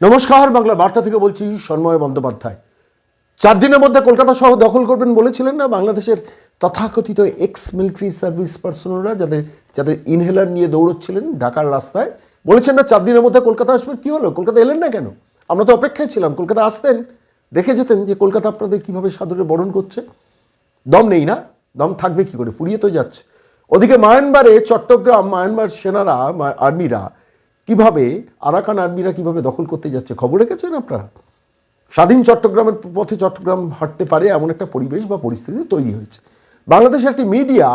নমস্কার, বাংলা বার্তা থেকে বলছি সন্ময় বন্দ্যোপাধ্যায়। চার দিনের মধ্যে কলকাতা শহর দখল করবেন বলেছিলেন না বাংলাদেশের তথাকথিত এক্স মিলিটারি সার্ভিস পার্সোনালরা যাদের যাদের ইনহেলার নিয়ে দৌড়চ্ছিলেন ঢাকার রাস্তায়। বলেছেন না চার দিনের মধ্যে কলকাতা আসবে, কি হলো? কলকাতা এলেন না কেন? আমরা তো অপেক্ষায় ছিলাম, কলকাতা আসতেন। দেখে যেতেন যে কলকাতা আপনাদের কীভাবে সাদরে বরণ করছে। দম নেই না? দম থাকবে কি করে? ফুরিয়ে তো যাচ্ছে। ওদিকে মায়ানমারে চট্টগ্রাম, মায়ানমার সেনারা আর্মিরা কীভাবে আরাকান আর্মিরা কীভাবে দখল করতে যাচ্ছে? খবর রেখেছেন আপনারা? স্বাধীন চট্টগ্রামের পথে চট্টগ্রাম হাঁটতে পারে এমন একটা পরিবেশ বা পরিস্থিতি তৈরি হয়েছে। বাংলাদেশের একটি মিডিয়া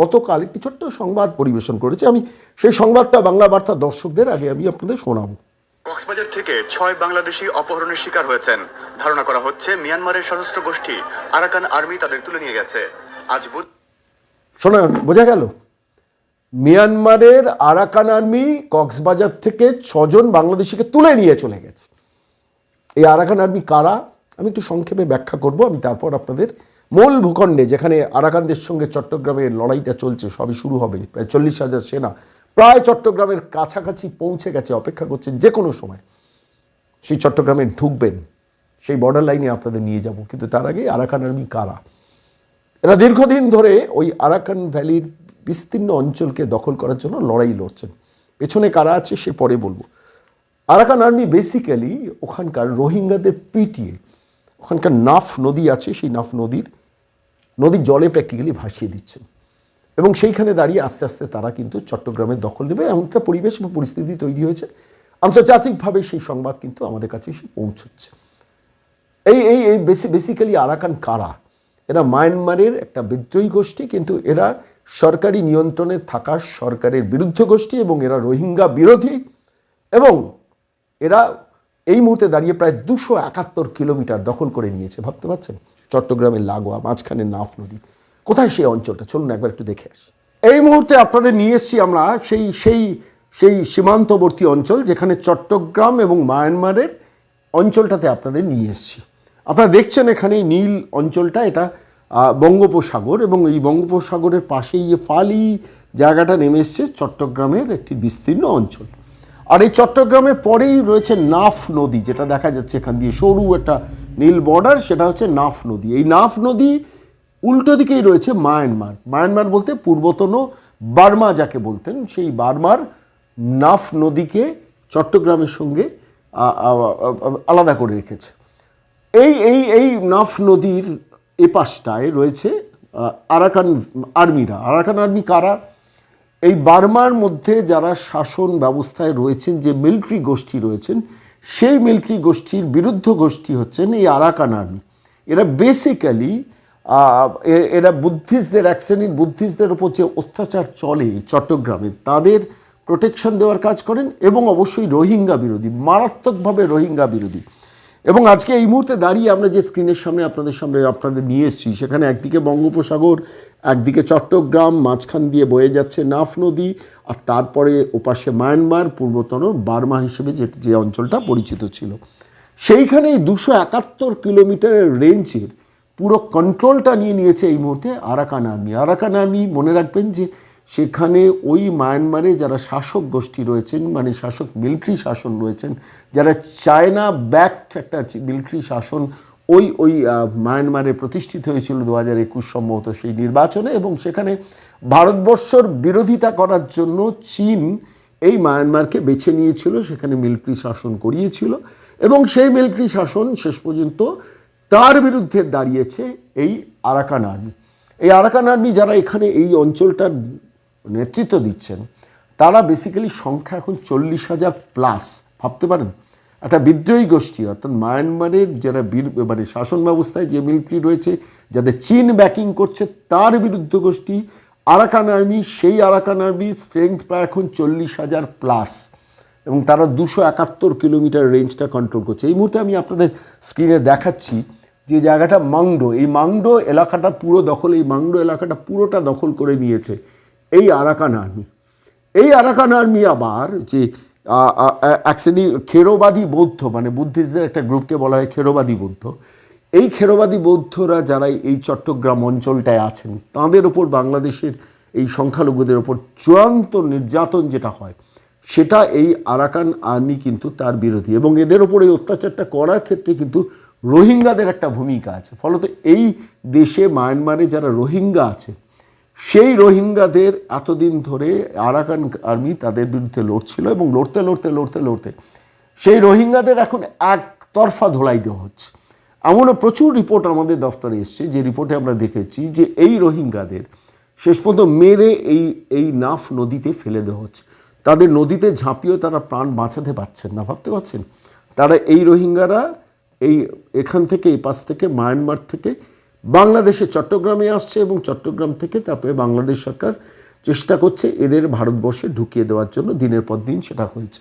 গতকাল একটি ছোট্ট সংবাদ পরিবেশন করেছে। আমি সেই সংবাদটা বাংলা বার্তা দর্শকদের আগে আমি আপনাদের শোনাবো। কক্সবাজার থেকে ছয় বাংলাদেশি অপহরণের শিকার হয়েছেন। ধারণা করা হচ্ছে মিয়ানমারের সশস্ত্র গোষ্ঠী আরাকান আর্মি তাদের তুলে নিয়ে গেছে। আজ বুধ শোনা বোঝা গেল? মিয়ানমারের আরাকান আর্মি কক্সবাজার থেকে ছজন বাংলাদেশিকে তুলে নিয়ে চলে গেছে। এই আরাকান আর্মি কারা? আমি একটু সংক্ষেপে ব্যাখ্যা করব, আমি তারপর আপনাদের মূল ভূখণ্ডে, যেখানে আরাকানদের সঙ্গে চট্টগ্রামের লড়াইটা চলছে, সবই শুরু হবে, প্রায় চল্লিশ হাজার সেনা প্রায় চট্টগ্রামের কাছাকাছি পৌঁছে গেছে, অপেক্ষা করছে যে কোনো সময়। সেই চট্টগ্রামে ঢুকবেন, সেই বর্ডার লাইনে আপনাদের নিয়ে যাব, কিন্তু তার আগে আরাকান আর্মি কারা? এরা দীর্ঘদিন ধরে ওই আরাকান ভ্যালির বিস্তীর্ণ অঞ্চলকে দখল করার জন্য লড়াই লড়ছেন। পেছনে কারা আছে সে পরে বলব। আরাকান আর্মি বেসিক্যালি ওখানকার রোহিঙ্গাদের পিটিয়ে, ওখানকার নাফ নদী আছে, সেই নাফ নদীর নদীর জলে প্র্যাকটিক্যালি ভাসিয়ে দিচ্ছেন। এবং সেইখানে দাঁড়িয়ে আস্তে আস্তে তারা কিন্তু চট্টগ্রামের দখল নেবে, এমন একটা পরিবেশ বা পরিস্থিতি তৈরি হয়েছে। আন্তর্জাতিকভাবে সেই সংবাদ কিন্তু আমাদের কাছে এসে পৌঁছচ্ছে। এই এই এই বেসি বেসিক্যালি আরাকান কারা? এরা মায়ানমারের একটা বিদ্রোহী গোষ্ঠী, কিন্তু এরা সরকারি নিয়ন্ত্রণে থাকা সরকারের বিরুদ্ধ গোষ্ঠী এবং এরা রোহিঙ্গা বিরোধী এবং এরা এই মুহূর্তে দাঁড়িয়ে প্রায় দুশো একাত্তর কিলোমিটার দখল করে নিয়েছে, ভাবতে পারছেন? চট্টগ্রামের লাগোয়া, মাঝখানে নাফ নদী। কোথায় সেই অঞ্চলটা? চলুন একবার একটু দেখে আসি। এই মুহূর্তে আপনাদের নিয়ে এসছি আমরা সেই সেই সেই সীমান্তবর্তী অঞ্চল, যেখানে চট্টগ্রাম এবং মায়ানমারের অঞ্চলটাতে আপনাদের নিয়ে এসেছি। আপনারা দেখছেন এখানে নীল অঞ্চলটা, এটা বঙ্গোপসাগর এবং এই বঙ্গোপসাগরের পাশেই যে ফালি জায়গাটা নেমে এসছে, চট্টগ্রামের একটি বিস্তীর্ণ অঞ্চল। আর এই চট্টগ্রামের পরেই রয়েছে নাফ নদী, যেটা দেখা যাচ্ছে এখান দিয়ে সরু একটা নীল বর্ডার সেটা হচ্ছে নাফ নদী। এই নাফ নদী উল্টো দিকেই রয়েছে মায়ানমার। মায়ানমার বলতে পূর্বতন বার্মা যাকে বলতেন, সেই বার্মার নাফ নদীকে চট্টগ্রামের সঙ্গে আলাদা করে রেখেছে। এই এই এই নাফ নদীর এপাশটায় রয়েছে আরাকান আর্মিরা। আরাকান আর্মি কারা? এই বার্মার মধ্যে যারা শাসন ব্যবস্থায় রয়েছেন, যে মিলিটারি গোষ্ঠী রয়েছেন, সেই মিলিটারি গোষ্ঠীর বিরুদ্ধ গোষ্ঠী হচ্ছেন এই আরাকান আর্মি। এরা বেসিক্যালি এরা বুদ্ধিস্টদের, এক শ্রেণির বুদ্ধিস্টদের ওপর যে অত্যাচার চলে চট্টগ্রামে, তাদের প্রোটেকশন দেওয়ার কাজ করেন এবং অবশ্যই রোহিঙ্গা বিরোধী, মারাত্মকভাবে রোহিঙ্গা বিরোধী। এবং আজকে এই মুহূর্তে দাঁড়িয়ে আমরা যে স্ক্রিনের সামনে আপনাদের সামনে আপনাদের নিয়ে এসেছি, সেখানে একদিকে বঙ্গোপসাগর, একদিকে চট্টগ্রাম, মাঝখান দিয়ে বয়ে যাচ্ছে নাফ নদী আর তারপরে ওপাশে মায়ানমার, পূর্বতন বার্মা হিসেবে যে যে অঞ্চলটা পরিচিত ছিল। সেইখানে দুশো একাত্তর কিলোমিটারের রেঞ্জের পুরো কন্ট্রোলটা নিয়ে নিয়েছে এই মুহূর্তে আরাকান আর্মি। আরাকান আর্মি মনে রাখবেন যে সেখানে ওই মায়ানমারে যারা শাসক গোষ্ঠী রয়েছেন মানে শাসক মিলিটারি শাসন রয়েছেন, যারা চায়না ব্যাকড একটা মিলিটারি শাসন ওই ওই মায়ানমারে প্রতিষ্ঠিত হয়েছিল দু হাজার একুশ সম্ভবত সেই নির্বাচনে এবং সেখানে ভারতবর্ষর বিরোধিতা করার জন্য চীন এই মায়ানমারকে বেছে নিয়েছিল, সেখানে মিলিটারি শাসন করিয়েছিল এবং সেই মিলিটারি শাসন শেষ পর্যন্ত তার বিরুদ্ধে দাঁড়িয়েছে এই আরাকান আর্মি। এই আরাকান আর্মি যারা এখানে এই অঞ্চলটার নেতৃত্ব দিচ্ছেন, তারা বেসিক্যালি সংখ্যা এখন চল্লিশ হাজার প্লাস ভাবতে পারেন? একটা বিদ্রোহী গোষ্ঠী, অর্থাৎ মায়ানমারের যারা বীর মানে শাসন ব্যবস্থায় যে মিলিটারি রয়েছে, যাদের চীন ব্যাকিং করছে, তার বিরুদ্ধ গোষ্ঠী, আরাকান আর্মি সেই আরাকান আর্মির স্ট্রেংথ প্রায় এখন চল্লিশ হাজার প্লাস এবং তারা দুশো একাত্তর কিলোমিটার রেঞ্জটা কন্ট্রোল করছে। এই মুহূর্তে আমি আপনাদের স্ক্রিনে দেখাচ্ছি যে জায়গাটা মাংডো। এই মাংডো এলাকাটা পুরো দখল, এই মাংডো এলাকাটা পুরোটা দখল করে নিয়েছে। এই আরাকান আর্মি। এই আরাকান আর্মি আবার যে শ্রেণি খেরোবাদী বৌদ্ধ মানে বুদ্ধিস্টদের একটা গ্রুপকে বলা হয় খেরোবাদী বৌদ্ধ। এই খেরোবাদী বৌদ্ধরা যারা এই চট্টগ্রাম অঞ্চলটায় আছেন, তাদের ওপর বাংলাদেশের এই সংখ্যালঘুদের ওপর চূড়ান্ত নির্যাতন যেটা হয়, সেটা এই আরাকান আর্মি কিন্তু তার বিরোধী। এবং এদের ওপর এই অত্যাচারটা করার ক্ষেত্রে কিন্তু রোহিঙ্গাদের একটা ভূমিকা আছে। ফলত এই দেশে মায়ানমারে যারা রোহিঙ্গা আছে সেই রোহিঙ্গাদের এতদিন ধরে আরাকান আর্মি তাদের বিরুদ্ধে লড়ছিল এবং লড়তে লড়তে লড়তে লড়তে সেই রোহিঙ্গাদের এখন একতরফা ধোলাই দেওয়া হচ্ছে। এমনও প্রচুর রিপোর্ট আমাদের দফতরে এসছে, যে রিপোর্টে আমরা দেখেছি যে এই রোহিঙ্গাদের শেষ পর্যন্ত মেরে এই এই নাফ নদীতে ফেলে দেওয়া হচ্ছে। তাদের নদীতে ঝাঁপিয়েও তারা প্রাণ বাঁচাতে পারছেন না, ভাবতে পারছেন? তারা এই রোহিঙ্গারা এই এখান থেকে, এই পাশ থেকে, মায়ানমার থেকে বাংলাদেশে চট্টগ্রামে আসছে এবং চট্টগ্রাম থেকে তারপরে বাংলাদেশ সরকার চেষ্টা করছে এদের ভারতবর্ষে ঢুকিয়ে দেওয়ার জন্য, দিনের পর দিন সেটা হয়েছে।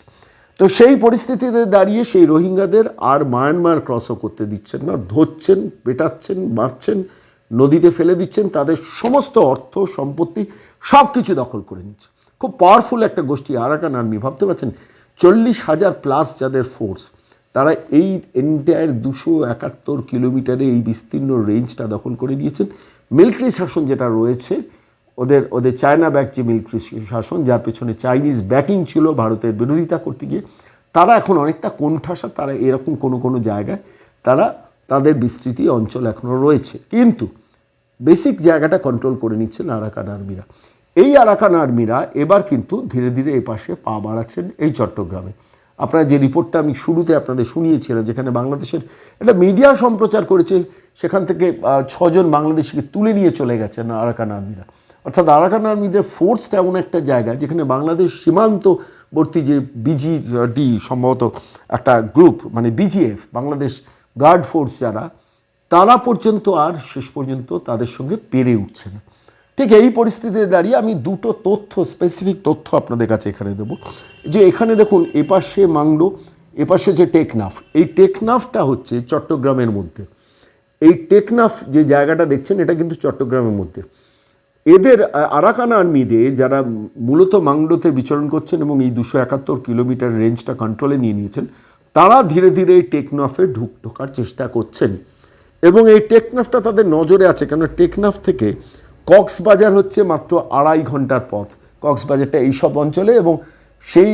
তো সেই পরিস্থিতিতে দাঁড়িয়ে সেই রোহিঙ্গাদের আর মায়ানমার ক্রসও করতে দিচ্ছেন না, ধরছেন, পেটাচ্ছেন, মারছেন, নদীতে ফেলে দিচ্ছেন, তাদের সমস্ত অর্থ, সম্পত্তি সব কিছু দখল করে নিচ্ছে। খুব পাওয়ারফুল একটা গোষ্ঠী, আরাকান আর্মি, ভাবতে পারছেন? চল্লিশ হাজার প্লাস যাদের ফোর্স তারা এই এন্টায়ার দুশো একাত্তর কিলোমিটারে এই বিস্তীর্ণ রেঞ্জটা দখল করে নিয়েছেন। মিলিটারি শাসন যেটা রয়েছে, ওদের ওদের চায়না ব্যাক যে মিলিটারি শাসন, যার পেছনে চাইনিজ ব্যাকিং ছিল ভারতের বিরোধিতা করতে গিয়ে, তারা এখন অনেকটা কোণঠাসা, তারা এরকম কোনো কোনো জায়গায় তারা তাদের বিস্তৃতি অঞ্চল এখনও রয়েছে। কিন্তু বেসিক জায়গাটা কন্ট্রোল করে নিচ্ছেন আরাকান আর্মিরা এই আরাকান আর্মিরা এবার কিন্তু ধীরে ধীরে এ পাশে পা বাড়াচ্ছেন এই চট্টগ্রামে। আপনারা যে রিপোর্টটা আমি শুরুতে আপনাদের শুনিয়েছিলাম, যেখানে বাংলাদেশের একটা মিডিয়া সম্প্রচার করেছে, সেখান থেকে ছজন বাংলাদেশিকে তুলে নিয়ে চলে গেছেন আরাকান আর্মিরা। অর্থাৎ আরাকান আর্মিদের ফোর্সটা এমন একটা জায়গা, যেখানে বাংলাদেশ সীমান্তবর্তী যে বিজি ডি সম্ভবত একটা গ্রুপ মানে বিজিএফ বাংলাদেশ গার্ড ফোর্স যারা, তারা পর্যন্ত আর শেষ পর্যন্ত তাদের সঙ্গে পেরে উঠছে না। ঠিক এই পরিস্থিতিতে দাঁড়িয়ে আমি দুটো তথ্য স্পেসিফিক তথ্য আপনাদের কাছে এখানে দেবো। যে এখানে দেখুন, এপাশে মাংলো এপাশে যে টেকনাফ, এই টেকনাফটা হচ্ছে চট্টগ্রামের মধ্যে। এই টেকনাফ যে জায়গাটা দেখছেন, এটা কিন্তু চট্টগ্রামের মধ্যে। এদের আরাকান আর্মিদের যারা মূলত মাংডোতে বিচরণ করছেন এবং এই দুশো একাত্তর কিলোমিটার রেঞ্জটা কন্ট্রোলে নিয়ে নিয়েছেন, তারা ধীরে ধীরে এই টেকনাফে ঢুক, ঢোকার চেষ্টা করছেন। এবং এই টেকনাফটা তাদের নজরে আছে কেন টেকনাফ থেকে কক্সবাজার হচ্ছে মাত্র আড়াই ঘণ্টার পথ। কক্সবাজারটা এইসব অঞ্চলে এবং সেই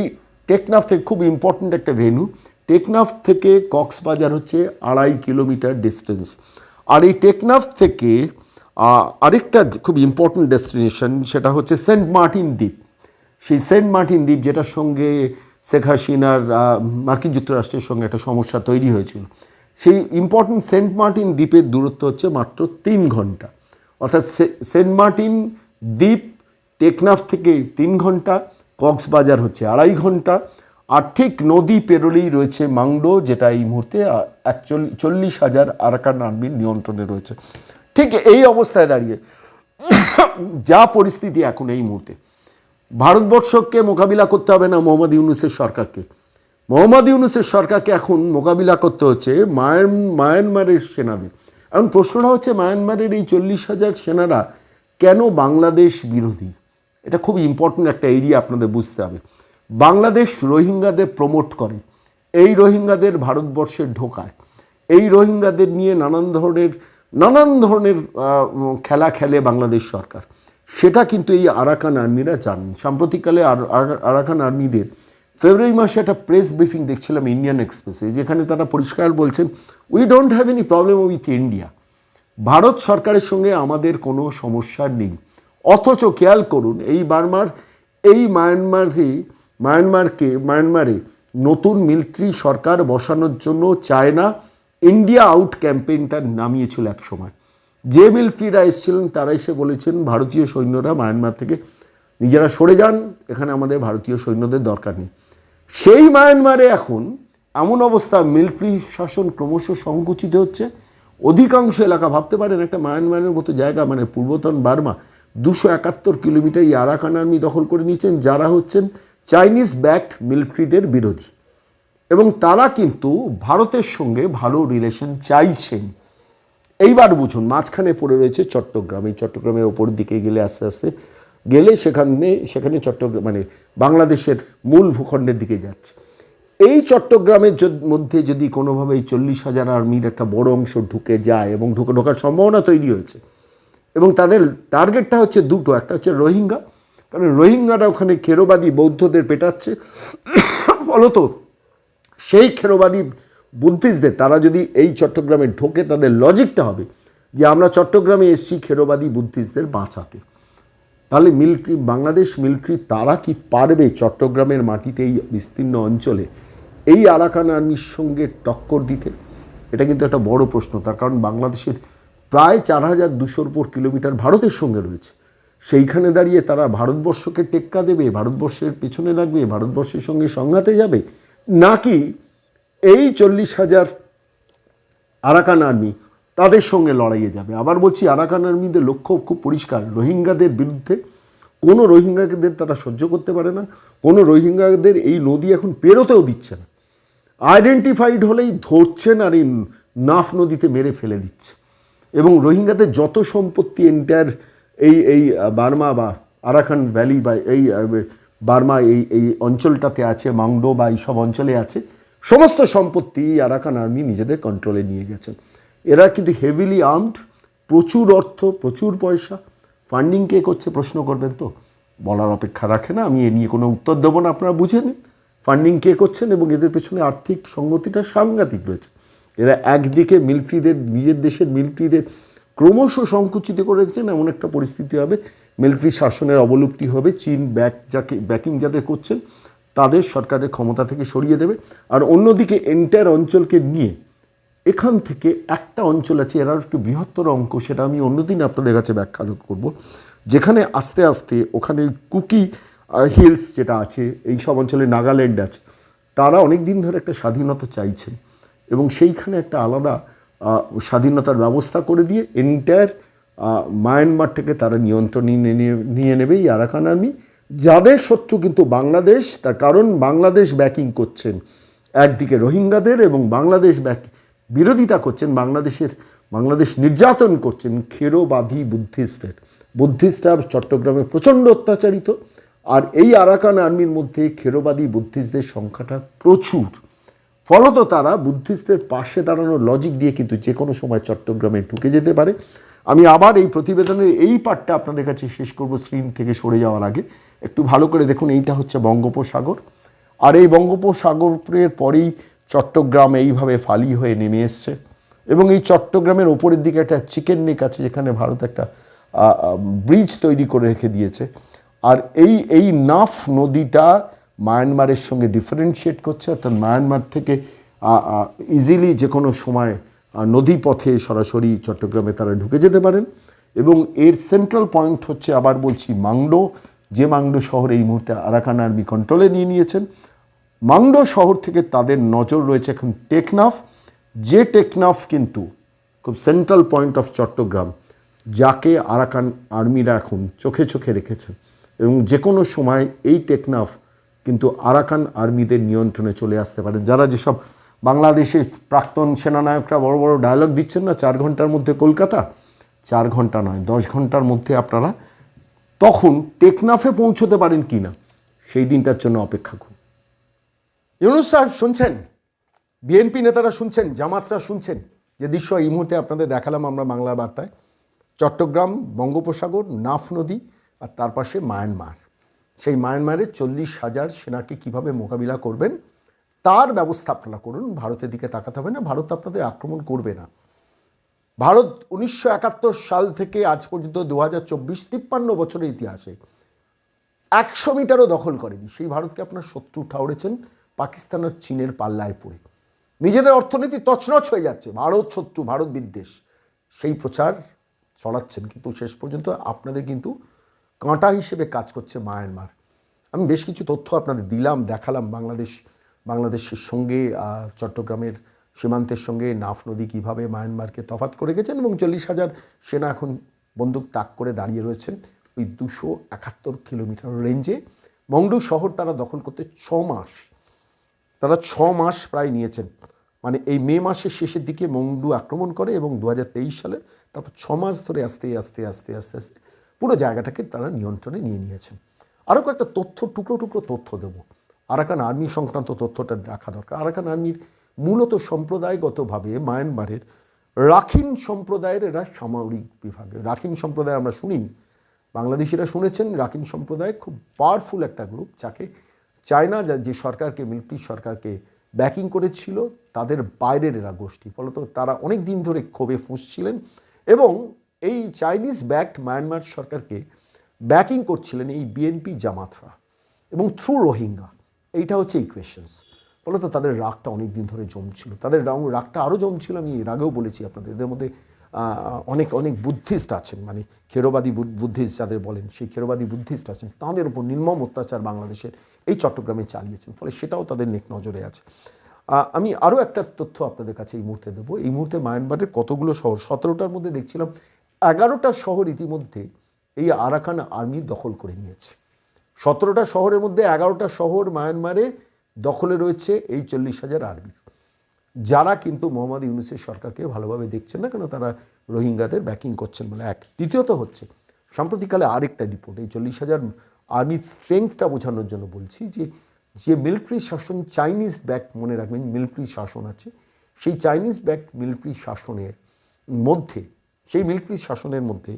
টেকনাফ থেকে খুব ইম্পর্ট্যান্ট একটা ভেন্যু টেকনাফ থেকে কক্সবাজার হচ্ছে আড়াই কিলোমিটার ডিস্টেন্স আর এই টেকনাফ থেকে আরেকটা খুব ইম্পর্ট্যান্ট ডেস্টিনেশন সেটা হচ্ছে সেন্ট মার্টিন দ্বীপ। সেই সেন্ট মার্টিন দ্বীপ যেটার সঙ্গে শেখ হাসিনার মার্কিন যুক্তরাষ্ট্রের সঙ্গে একটা সমস্যা তৈরি হয়েছিল। সেই ইম্পর্টেন্ট সেন্ট মার্টিন দ্বীপের দূরত্ব হচ্ছে মাত্র তিন ঘণ্টা। অর্থাৎ সেন্ট মার্টিন দ্বীপ টেকনাফ থেকে তিন ঘণ্টা, কক্সবাজার হচ্ছে আড়াই ঘণ্টা। আর ঠিক নদী পেরোলেই রয়েছে মাংডো, যেটা এই মুহূর্তে চল্লিশ হাজার আরাকান আর্মির নিয়ন্ত্রণে রয়েছে। ঠিক এই অবস্থায় দাঁড়িয়ে যা পরিস্থিতি এখন এই মুহূর্তে। ভারতবর্ষকে মোকাবিলা করতে হবে না মোহাম্মদ ইউনুসের সরকারকে। মোহাম্মদ ইউনুসের সরকারকে এখন মোকাবিলা করতে হচ্ছে মায়ান, মায়ানমারের সেনাদের। এখন প্রশ্নটা হচ্ছে মায়ানমারের এই চল্লিশ হাজার সেনারা কেন বাংলাদেশ বিরোধী? এটা খুব ইম্পর্ট্যান্ট একটা এরিয়া আপনাদের বুঝতে হবে। বাংলাদেশ রোহিঙ্গাদের প্রমোট করে, এই রোহিঙ্গাদের ভারতবর্ষে ঢোকায়, এই রোহিঙ্গাদের নিয়ে নানান ধরনের নানান ধরনের খেলা খেলে বাংলাদেশ সরকার। সেটা কিন্তু এই আরাকান আর্মিরা জানেন। সাম্প্রতিককালে আর- আর- আরাকান আর্মিদের ফেব্রুয়ারি মাসে একটা প্রেস ব্রিফিং দেখছিলাম ইন্ডিয়ান এক্সপ্রেসে যেখানে তারা পরিষ্কার বলছেন we don't have any problem with India Bharat সরকারের সঙ্গে আমাদের কোনো সমস্যা নেই। অথচ খেয়াল করুন, এই বার্মার, এই মায়ানমারে, মায়ানমারকে, মায়ানমারে নতুন মিলিটারি সরকার বসানোর জন্য চায়না ইন্ডিয়া আউট ক্যাম্পেইনটা নামিয়েছিল এক সময়। যে মিলিটারিরা এসেছিলেন, তারা এসে বলেছেন, ভারতীয় সৈন্যরা মায়ানমার থেকে নিজেরা সরে যান, এখানে আমাদের ভারতীয় সৈন্যদের দরকার নেই। সেই মায়ানমারে এখন এমন অবস্থা মিলিটারি শাসন ক্রমশ সংকুচিত হচ্ছে। অধিকাংশ এলাকা ভাবতে পারেন একটা মায়ানমারের মতো জায়গা মানে পূর্বতন বার্মা, দুশো একাত্তর কিলোমিটার এই আর্মি দখল করে নিয়েছেন, যারা হচ্ছেন চাইনিজ ব্যাকড মিলিটারিদের বিরোধী। এবং তারা কিন্তু ভারতের সঙ্গে ভালো রিলেশন চাইছেন। এইবার বুঝুন, মাঝখানে পড়ে রয়েছে চট্টগ্রাম। এই চট্টগ্রামের ওপর দিকে গেলে আস্তে আস্তে গেলে সেখানে সেখানে চট্টগ্রাম মানে বাংলাদেশের মূল ভূখণ্ডের দিকে যাচ্ছে। এই চট্টগ্রামের মধ্যে যদি কোনোভাবে এই চল্লিশ হাজার আর্মির একটা বড় অংশ ঢুকে যায় এবং ঢুকে, ঢোকার সম্ভাবনা তৈরি হয়েছে এবং তাদের টার্গেটটা হচ্ছে দুটো, একটা হচ্ছে রোহিঙ্গা, কারণ রোহিঙ্গারা ওখানে খেরোবাদী বৌদ্ধদের পেটাচ্ছে। ফলত সেই খেরোবাদী বুদ্ধিস্টদের, তারা যদি এই চট্টগ্রামে ঢোকে, তাদের লজিকটা হবে যে আমরা চট্টগ্রামে এসেছি খেরোবাদী বুদ্ধিস্টদের বাঁচাতে। তাহলে মিলিটারি, বাংলাদেশ মিলিটারি তারা কি পারবে চট্টগ্রামের মাটিতে এই বিস্তীর্ণ অঞ্চলে? এই আরাকান আর্মির সঙ্গে টক্কর দিতে? এটা কিন্তু একটা বড় প্রশ্ন, তার কারণ বাংলাদেশের প্রায় চার হাজার দুশোর উপর কিলোমিটার ভারতের সঙ্গে রয়েছে। সেইখানে দাঁড়িয়ে তারা ভারতবর্ষকে টেক্কা দেবে, ভারতবর্ষের পেছনে লাগবে, ভারতবর্ষের সঙ্গে সংঘাতে যাবে? নাকি এই চল্লিশ হাজার আরাকান আর্মি তাদের সঙ্গে লড়াইয়ে যাবে? আবার বলছি, আরাকান আর্মিদের লক্ষ্য খুব পরিষ্কার। রোহিঙ্গাদের বিরুদ্ধে কোনো রোহিঙ্গাদের তারা সহ্য করতে পারে না, কোনো রোহিঙ্গাদের এই নদী এখন পেরোতেও দিচ্ছে না। আইডেন্টিফাইড হলেই ধরছেন আর এই নাফ নদীতে মেরে ফেলে দিচ্ছে। এবং রোহিঙ্গাদের যত সম্পত্তি এন্টায়ার এই এই বার্মা বা আরাকান ভ্যালি বা এই বার্মা এই এই অঞ্চলটাতে আছে, মাংডো বা এইসব অঞ্চলে আছে, সমস্ত সম্পত্তি আরাকান আর্মি নিজেদের কন্ট্রোলে নিয়ে গেছেন এরা কিন্তু হেভিলি আর্মড প্রচুর অর্থ, প্রচুর পয়সা ফান্ডিং কে করছে প্রশ্ন করবেন তো? বলার অপেক্ষা রাখে না, আমি এ নিয়ে কোনো উত্তর দেবো না, আপনারা বুঝে নিন। ফান্ডিং কে করছেন এবং এদের পেছনে আর্থিক সঙ্গতিটা সাংঘাতিক রয়েছে। এরা একদিকে মিলিটারিদের, নিজের দেশের মিলিটারিদের ক্রমশ সংকুচিত করে রেখেছেন, এমন একটা পরিস্থিতি হবে। মিলিটারি শাসনের অবলুপ্তি হবে, চীন ব্যাক যাকে, ব্যাকিং যাদের করছেন, তাদের সরকারের ক্ষমতা থেকে সরিয়ে দেবে। আর অন্যদিকে এন্টায়ার অঞ্চলকে নিয়ে এখান থেকে একটা অঞ্চল আছে এর একটু বৃহত্তর অঙ্ক সেটা আমি অন্যদিন আপনাদের কাছে ব্যাখ্যা করব, যেখানে আস্তে আস্তে ওখানে কুকি হিলস যেটা আছে, এই সব অঞ্চলে নাগাল্যান্ড আছে, তারা অনেক দিন ধরে একটা স্বাধীনতা চাইছেন এবং সেইখানে একটা আলাদা স্বাধীনতার ব্যবস্থা করে দিয়ে এন্টায়ার মায়ানমার থেকে তারা নিয়ন্ত্রণ নিয়ে নেবে এই আরাকান আর্মি। যাদের শত্রু কিন্তু বাংলাদেশ, তার কারণ বাংলাদেশ ব্যাকিং করছেন একদিকে রোহিঙ্গাদের এবং বাংলাদেশ ব্যাক বিরোধিতা করছেন বাংলাদেশের, বাংলাদেশ নির্যাতন করছেন খেরোবাদী বুদ্ধিস্টদের বুদ্ধিস্টরা চট্টগ্রামে প্রচণ্ড অত্যাচারিত। আর এই আরাকান আর্মির মধ্যে খেরোবাদী বুদ্ধিস্টদের সংখ্যাটা প্রচুর। ফলত তারা বুদ্ধিস্টদের পাশে দাঁড়ানোর লজিক দিয়ে কিন্তু যে কোনো সময় চট্টগ্রামে ঢুকে যেতে পারে। আমি আবার এই প্রতিবেদনের এই পার্টটা আপনাদের কাছে শেষ করব স্ক্রিন থেকে সরে যাওয়ার আগে। একটু ভালো করে দেখুন, এইটা হচ্ছে বঙ্গোপসাগর। আর এই বঙ্গোপসাগরের পরেই চট্টগ্রাম এইভাবে ফালি হয়ে নেমে এসছে। এবং এই চট্টগ্রামের ওপরের দিকে একটা চিকেন নেক আছে, যেখানে ভারত একটা ব্রিজ তৈরি করে রেখে দিয়েছে। আর এই এই নাফ নদীটা মায়ানমারের সঙ্গে ডিফারেন্সিয়েট করছে, অর্থাৎ মায়ানমার থেকে ইজিলি যে কোনো সময় নদী পথে সরাসরি চট্টগ্রামে তারা ঢুকে যেতে পারেন। এবং এর সেন্ট্রাল পয়েন্ট হচ্ছে, আবার বলছি, মাংডো। যে মাংডো শহর এই মুহূর্তে আরাকান আর্মি কন্ট্রোলে নিয়ে নিয়েছেন। মাংডো শহর থেকে তাদের নজর রয়েছে এখন টেকনাফ। যে টেকনাফ কিন্তু খুব সেন্ট্রাল পয়েন্ট অফ চট্টগ্রাম, যাকে আরাকান আর্মিরা এখন চোখে চোখে রেখেছেন। এবং যে কোনো সময় এই টেকনাফ কিন্তু আরাকান আর্মিদের নিয়ন্ত্রণে চলে আসতে পারে। যারা যেসব বাংলাদেশের প্রাক্তন সেনানায়করা বড় বড় ডায়লগ দিচ্ছেন না, চার ঘণ্টার মধ্যে কলকাতা, চার ঘণ্টা নয়, দশ ঘণ্টার মধ্যে আপনারা তখন টেকনাফে পৌঁছতে পারেন কি না সেই দিনটার জন্য অপেক্ষা করুন। ইউনুস সাহেব শুনছেন? বিএনপি নেতারা শুনছেন? জামাতরা শুনছেন? যে দৃশ্য এই মুহূর্তে আপনাদের দেখালাম আমরা বাংলা বার্তায়। চট্টগ্রাম, বঙ্গোপসাগর, নাফ নদী আর তার পাশে মায়ানমার। সেই মায়ানমারের চল্লিশ হাজার সেনাকে কীভাবে মোকাবিলা করবেন, তার ব্যবস্থা আপনারা করুন, ভারতের দিকে তাকাতে হবে না, ভারত আপনাদের আক্রমণ করবে না। ভারত উনিশশো একাত্তর সাল থেকে আজ পর্যন্ত দু হাজার চব্বিশ তিপ্পান্ন বছরের ইতিহাসে একশো মিটারও দখল করেনি। সেই ভারতকে আপনার শত্রু ঠাউরেছেন পাকিস্তান আর চীনের পাল্লায় পড়ে। নিজেদের অর্থনীতি তছনছ হয়ে যাচ্ছে, ভারত শত্রু, ভারত বিদ্বেষ। সেই প্রচার চলাচ্ছেন কিন্তু শেষ পর্যন্ত। আপনাদের কিন্তু কাঁটা হিসেবে কাজ করছে মায়ানমার। আমি বেশ কিছু তথ্য আপনাদের দিলাম, দেখালাম বাংলাদেশ, বাংলাদেশের সঙ্গে চট্টগ্রামের সীমান্তের সঙ্গে, নাফ নদী কীভাবে মায়ানমারকে তফাত করে গেছেন এবং চল্লিশ হাজার সেনা এখন বন্দুক তাক করে দাঁড়িয়ে রয়েছেন ওই দুশো একাত্তর কিলোমিটার রেঞ্জে মংডু শহর তারা দখল করতে ছ মাস, তারা ছ মাস প্রায় নিয়েছেন। মানে এই মে মাসের শেষের দিকে মংডু আক্রমণ করে এবং দু সালে তারপর ছ মাস ধরে আস্তে আস্তে আস্তে আস্তে আস্তে পুরো জায়গাটাকে তারা নিয়ন্ত্রণে নিয়ে নিয়েছেন। আরও কয়েকটা তথ্য, টুকরো টুকরো তথ্য দেবো। আরাকান আর্মি সংক্রান্ত তথ্যটা রাখা দরকার। আরাকান আর্মির মূলত সম্প্রদায়গতভাবে মায়ানমারের রাখিন সম্প্রদায়ের এরা সামরিক বিভাগে। রাখিন সম্প্রদায় আমরা শুনিনি। বাংলাদেশিরা শুনেছেন রাকিন সম্প্রদায় খুব পাওয়ারফুল একটা গ্রুপ যাকে চায়না যা, যে সরকারকে মিলিটারি সরকারকে ব্যাকিং করেছিল, তাদের বাইরের এরা গোষ্ঠী। ফলত তারা অনেক দিন ধরে ক্ষোভে ফুঁসছিলেন এবং এই চাইনিজ ব্যাকড মায়ানমার সরকারকে ব্যাকিং করছিলেন এই বিএনপি জামাতরা এবং থ্রু রোহিঙ্গা এইটা হচ্ছে ইকুয়েশনস ফলত তাদের রাগটা অনেক দিন ধরে জমছিল। তাদের রাগ- রাগটা আরও জমছিল, আমি এর আগেও বলেছি আপনাদের। এদের মধ্যে অনেক অনেক বুদ্ধিস্ট আছেন মানে খেরোবাদী বুদ- বুদ্ধিস্ট যাদের বলেন, সেই খেরোবাদী বুদ্ধিস্ট আছেন। তাদের উপর নির্মম অত্যাচার বাংলাদেশের এই চট্টগ্রামে চালিয়েছেন। ফলে সেটাও তাদের নেক নজরে আছে। আমি আরও একটা তথ্য আপনাদের কাছে এই মুহূর্তে দেবো। এই মুহূর্তে মায়ানমারের কতগুলো শহর, সতেরোটার মধ্যে দেখছিলাম। এগারোটা শহর ইতিমধ্যে এই আরাকান আর্মি দখল করে নিয়েছে। সতেরোটা শহরের মধ্যে এগারোটা শহর মায়ানমারে দখলে রয়েছে এই চল্লিশ হাজার আর্মির যারা কিন্তু মোহাম্মদ ইউনুসের সরকারকে ভালোভাবে দেখছেন না, কেন তারা রোহিঙ্গাদের ব্যাকিং করছেন বলে এক। দ্বিতীয়ত হচ্ছে, সাম্প্রতিককালে আরেকটা রিপোর্ট এই চল্লিশ হাজার আর্মির স্ট্রেংথটা বোঝানোর জন্য বলছি যে যে মিলিটারি শাসন চাইনিজ ব্যাক মনে রাখবেন মিলিটারি শাসন আছে, সেই চাইনিজ ব্যাক মিলিটারি শাসনের মধ্যে সেই মিলিটারি শাসনের মধ্যে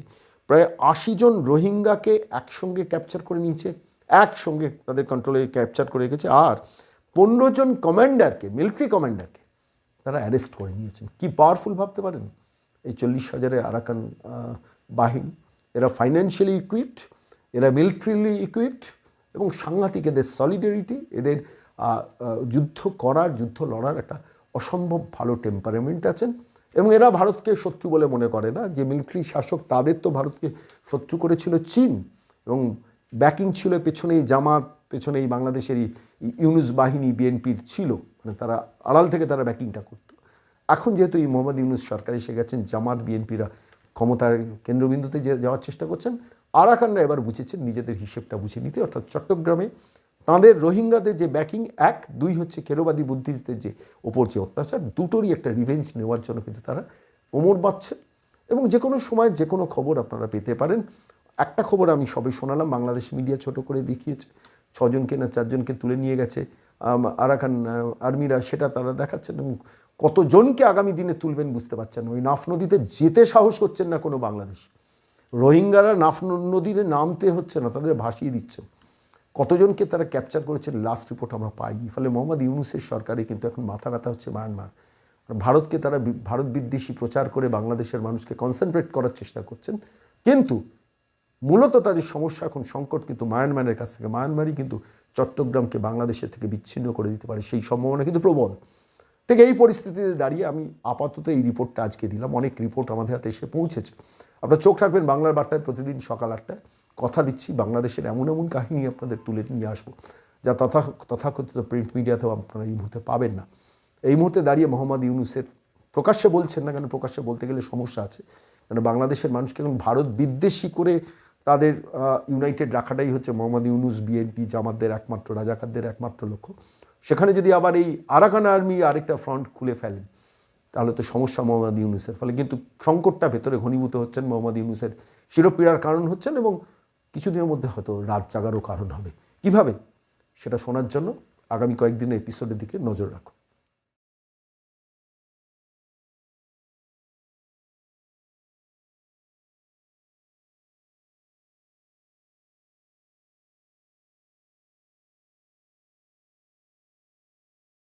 প্রায় আশি জন রোহিঙ্গাকে একসঙ্গে ক্যাপচার করে নিয়েছে, একসঙ্গে তাদের কন্ট্রোলে ক্যাপচার করে রেখেছে আর পনেরো জন কমান্ডারকে মিলিটারি কমান্ডারকে তারা অ্যারেস্ট করে নিয়েছেন। কি পাওয়ারফুল ভাবতে পারেন? এই চল্লিশ হাজারের আরাকান বাহিনী, এরা ফাইন্যান্সিয়ালি ইকুইপড এরা মিলিটারিলি ইকুইপড এবং সাংঘাতিক এদের সলিডারিটি এদের যুদ্ধ করার, যুদ্ধ লড়ার একটা অসম্ভব ভালো টেম্পারামেন্ট আছেন। এবং এরা ভারতকে শত্রু বলে মনে করে না। যে মিলিটারি শাসক তাদের তো ভারতকে শত্রু করেছিল চীন এবং ব্যাকিং ছিল পেছনে এই জামাত পেছনে এই বাংলাদেশের ইউনুস বাহিনী, বিএনপির ছিল। মানে তারা আড়াল থেকে তারা ব্যাকিংটা করতো। এখন যেহেতু এই মোহাম্মদ ইউনুস সরকার এসে গেছেন, জামাত, বিএনপিরা ক্ষমতার কেন্দ্রবিন্দুতে যাওয়ার চেষ্টা করছেন, আরাকানরা এবার বুঝেছেন, নিজেদের হিসেবটা বুঝে নিতে। অর্থাৎ চট্টগ্রামে তাঁদের রোহিঙ্গাদের যে ব্যাকিং এক, দুই হচ্ছে কেরোবাদী বুদ্ধিস্টদের যে ওপর যে অত্যাচার, দুটোরই একটা রিভেঞ্জ নেওয়ার জন্য কিন্তু তারা ওমর বাঁধছেন এবং যে কোনো সময় যে কোনো খবর আপনারা পেতে পারেন। একটা খবর আমি সবে শোনালাম, বাংলাদেশ মিডিয়া ছোট করে দেখিয়েছে। ছজনকে না চারজনকে তুলে নিয়ে গেছে। আরাকান আর্মিরা সেটা তারা দেখাচ্ছেন এবং কতজনকে আগামী দিনে তুলবেন বুঝতে পারছেন। ওই নাফ নদীতে যেতে সাহস করছেন না কোনো বাংলাদেশ। রোহিঙ্গারা নাফ ন- নদীতে নামতে হচ্ছে না, তাদের ভাসিয়ে দিচ্ছে। কতজনকে তারা ক্যাপচার করেছেন লাস্ট রিপোর্ট আমরা পাইনি। ফলে মোহাম্মদ ইউনুসের সরকারে কিন্তু এখন মাথা ব্যথা হচ্ছে মায়ানমার। ভারতকে তারা ভারত বিদ্বেষী প্রচার করে বাংলাদেশের মানুষকে কনসেন্ট্রেট করার চেষ্টা করছেন। কিন্তু মূলত তাদের সমস্যা এখন সংকট কিন্তু মায়ানমারের কাছ থেকে। মায়ানমারই কিন্তু চট্টগ্রামকে বাংলাদেশের থেকে বিচ্ছিন্ন করে দিতে পারে, সেই সম্ভাবনা কিন্তু প্রবল। ঠিক এই পরিস্থিতিতে দাঁড়িয়ে আমি আপাতত এই রিপোর্টটা আজকে দিলাম। অনেক রিপোর্ট আমাদের হাতে এসে পৌঁছেছে। আপনারা চোখ রাখবেন বাংলার বার্তায় প্রতিদিন সকাল আটটায়। কথা দিচ্ছি, বাংলাদেশের এমন এমন কাহিনী আপনাদের তুলে নিয়ে আসব, যা তথা, তথাকথিত প্রিন্ট মিডিয়াতেও আপনারা এই মুহূর্তে পাবেন না। এই মুহূর্তে দাঁড়িয়ে মোহাম্মদ ইউনুসের প্রকাশ্যে বলছেন না কেন, প্রকাশ্যে বলতে গেলে সমস্যা আছে। কেন বাংলাদেশের মানুষকে এখন ভারত বিদ্বেষী করে তাদের ইউনাইটেড রাখাটাই হচ্ছে মোহাম্মদ ইউনুস বিএনপি জামাতদের একমাত্র, রাজাকারদের একমাত্র লক্ষ্য। সেখানে যদি আবার এই আরাকান আর্মি আরেকটা ফ্রন্ট খুলে ফেলেন, তাহলে তো সমস্যা মোহাম্মদ ইউনুসের। ফলে কিন্তু সংকটটা ভেতরে ঘনীভূত হচ্ছেন মোহাম্মদ ইউনুসের শিরোপীড়ার কারণ হচ্ছেন এবং কিছুদিনের মধ্যে হয়তো রাত জাগারও কারণ হবে। কীভাবে? সেটা শোনার জন্য আগামী কয়েকদিনের এপিসোডের দিকে নজর রাখুন